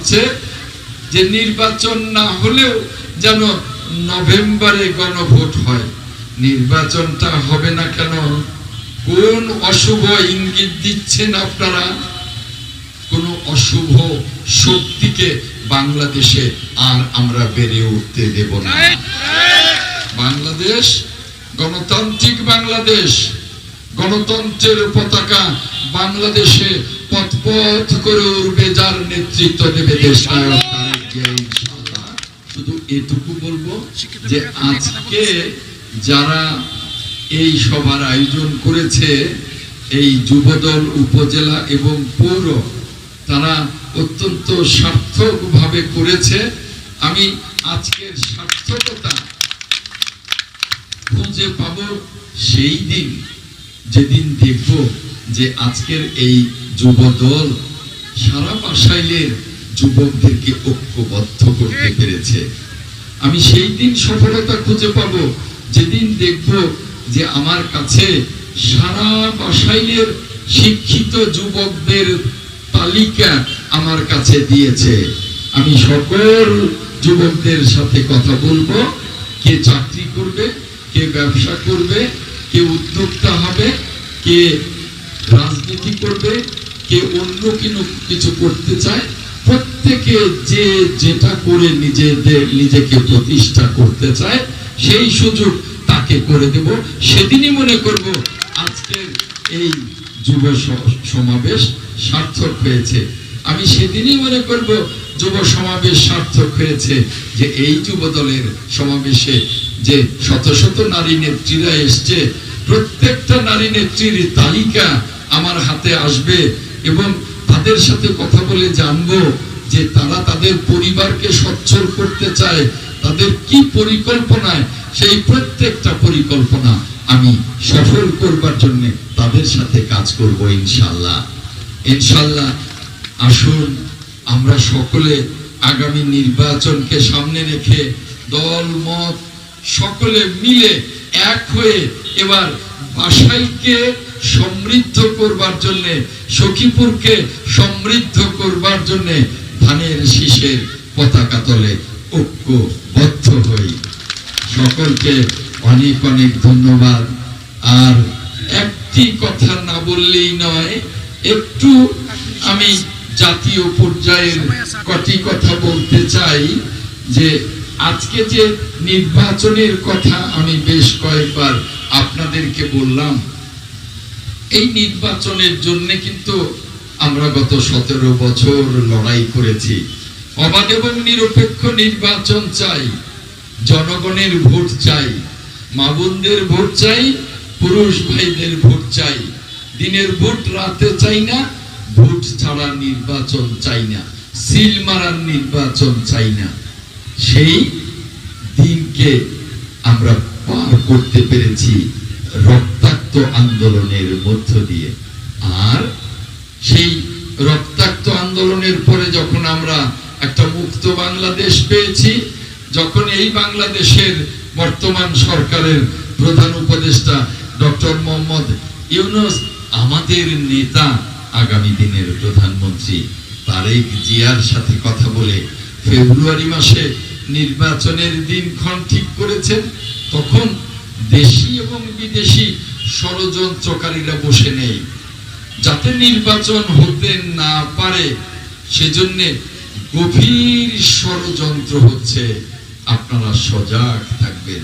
হচ্ছে যে নির্বাচন না হলেও যেন নভেম্বরে গণভোট হয়। নির্বাচনটা হবে না কেন? কোন অশুভ ইঙ্গিত দিচ্ছেন আপনারা? কোন অশুভ শক্তিকে বাংলাদেশে আর আমরা বেড়ে উঠতে দেব না। বাংলাদেশ, গণতান্ত্রিক বাংলাদেশ, গণতন্ত্রের পতাকা বাংলাদেশে পথ পথ করে উঠবে যার নেতৃত্ব দেবে দেশ। শুধু এটুকু বলব যে আজকে যারা এই সভার আয়োজন করেছে, এই যুবদল, উপজেলা এবং পৌর, তারা অত্যন্ত সার্থক ভাবে করেছে আমি আজকের সার্থকতা খুঁজে পাব সেই দিন, যেদিন দেখব যে আজকের এই যুব দল সারা বাসাইলের যুবকদেরকে ঐক্যবদ্ধ করতে পেরেছে। আমি সেই দিন সফলতা খুঁজে পাব যেদিন দেখব যে আমার কাছে সারা বাসাইলের শিক্ষিত যুবকদের তালিকা আমার কাছে দিয়েছে। আমি সকল যুবকদের সাথে কথা বলব কে চাকরি করবে কে ব্যবসা করবে কে উদ্যোক্তা হবে কে রাজনীতি করবে, কে অন্য কিছু করতে চায়, প্রত্যেকে যে যেটা করে নিজেদের, নিজেকে প্রতিষ্ঠা করতে চায়, সেই সুযোগ তাকে করে দেব। সেদিনই মনে করব আজকের এই যুব সমাবেশ সার্থক হয়েছে। আমি সেদিনই মনে করব যুব সমাবেশ সার্থক হয়েছে যে এই যুব দলের সমাবেশে যে শত শত নারী নেত্রীরা এসছে প্রত্যেকটা নারী নেত্রীর তালিকা আমার হাতে আসবে এবং তাদের সাথে কথা বলে জানব যে তারা তাদের পরিবারকে সচ্ছল করতে চায়, তাদের কি পরিকল্পনায়? সেই প্রত্যেকটা পরিকল্পনা আমি সফল করবার জন্য তাদের সাথে কাজ করব ইনশাল্লাহ। ইনশাল্লাহ, আসুন আমরা সকলে আগামী নির্বাচনকে সামনে রেখে দল, মত সকলে মিলে এক হয়ে এবার বাসাইকে সমৃদ্ধ করবার জন্য, সখীপুরকে সমৃদ্ধ করবার জন্য ধানের শীষের পতাকা তলে ঐক্যবদ্ধ হই। সকলকে অনেক অনেক ধন্যবাদ। আর একটি কথা না বললেই নয়, একটু আমি জাতীয় পর্যায়ের কটি কথা বলতে চাই যে আজকে যে নির্বাচনের কথা আমি বেশ কয়েকবার আপনাদেরকে বললাম, এই নির্বাচনের জন্য কিন্তু আমরা গত সতেরো বছর লড়াই করেছি। অবাধ এবং নিরপেক্ষ নির্বাচন চাই, জনগণের ভোট চাই মা বোনদের ভোট চাই, পুরুষ ভাইদের ভোট চাই। দিনের ভোট রাতে চাই না, ভোট ছাড়া নির্বাচন চাই না, সিল মারার নির্বাচন চাই না। সেই দিনকে আমরা পার করতে পেরেছি রক্তাক্ত আন্দোলনের মধ্য দিয়ে। আর সেই রক্তাক্ত আন্দোলনের পরে যখন আমরা একটা মুক্ত বাংলাদেশ পেয়েছি, যখন এই বাংলাদেশের বর্তমান সরকারের প্রধান উপদেষ্টা ডক্টর মোহাম্মদ ইউনুস, আমাদের নেতা আগামী দিনের প্রধানমন্ত্রী তারেক জিয়ার সাথে কথা বলে ফেব্রুয়ারি মাসে নির্বাচনের দিনক্ষণ ঠিক করেছেন, তখন দেশি এবং বিদেশি ষড়যন্ত্রকারীরা বসে নেই। যাতে নির্বাচন হতে না পারে, সেজন্য গভীর ষড়যন্ত্র হচ্ছে। আপনারা সজাগ থাকবেন।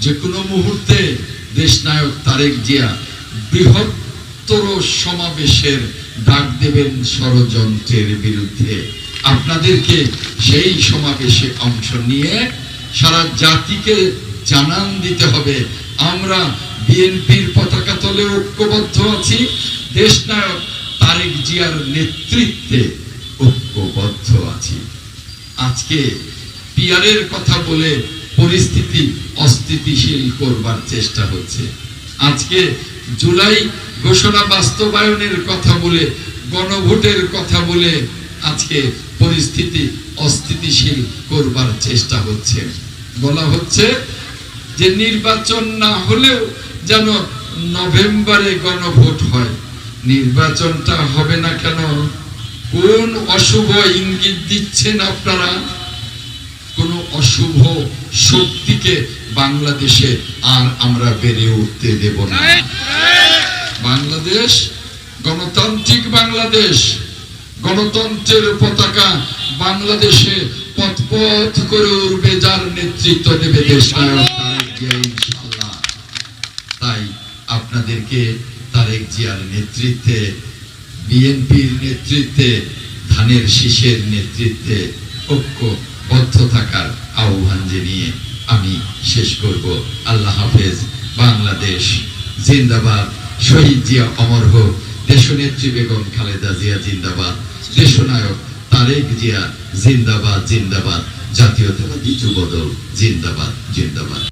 যে কোনো মুহূর্তে দেশনায়ক তারেক জিয়া বৃহত্তর সমাবেশের ডাক দেবেন ষড়যন্ত্রের বিরুদ্ধে। আপনাদেরকে সেই সমাবেশে অংশ নিয়ে সারা জাতিকে জানান দিতে হবে। আমরা বিএনপির পতাকা তলে ঐক্যবদ্ধ আছি। দেশনায়ক তারেক জিয়ার নেতৃত্বে ঐক্যবদ্ধ আছি। আজকে পিয়ারের কথা বলে পরিস্থিতি অস্থিতিশীল করবার চেষ্টা হচ্ছে। আজকে জুলাই ঘোষণা বাস্তবায়নের কথা বলে, গণভোটের কথা বলে আজকে পরিস্থিতি অস্থিতিশীল করবার চেষ্টা হচ্ছে। বলা হচ্ছে যে নির্বাচন না হলেও যেন নভেম্বরে গণভোট হয়। নির্বাচনটা হবে না কেন? কোন অশুভ ইঙ্গিত দিচ্ছেন আপনারা? কোন অশুভ শক্তিকে বাংলাদেশে আর আমরা বেড়ে উঠতে দেব না। বাংলাদেশ, গণতান্ত্রিক বাংলাদেশ। গণতন্ত্রের পতাকা বাংলাদেশে পথ পথ করে উঠবে যার নেতৃত্ব দেবে। তাই আপনাদেরকে তারেক জিয়ার নেতৃত্বে, বিএনপির নেতৃত্বে, ধানের শীষের নেতৃত্বে ঐক্যবদ্ধ থাকার আহ্বান জানিয়ে আমি শেষ করব। আল্লাহ হাফেজ। বাংলাদেশ জিন্দাবাদ। শহীদ জিয়া অমর হোক। দেশনেত্রী বেগম খালেদা জিয়া জিন্দাবাদ দেশনায়ক তারেক জিয়া জিন্দাবাদ জিন্দাবাদ জাতীয়তাবাদী যুবদল জিন্দাবাদ জিন্দাবাদ।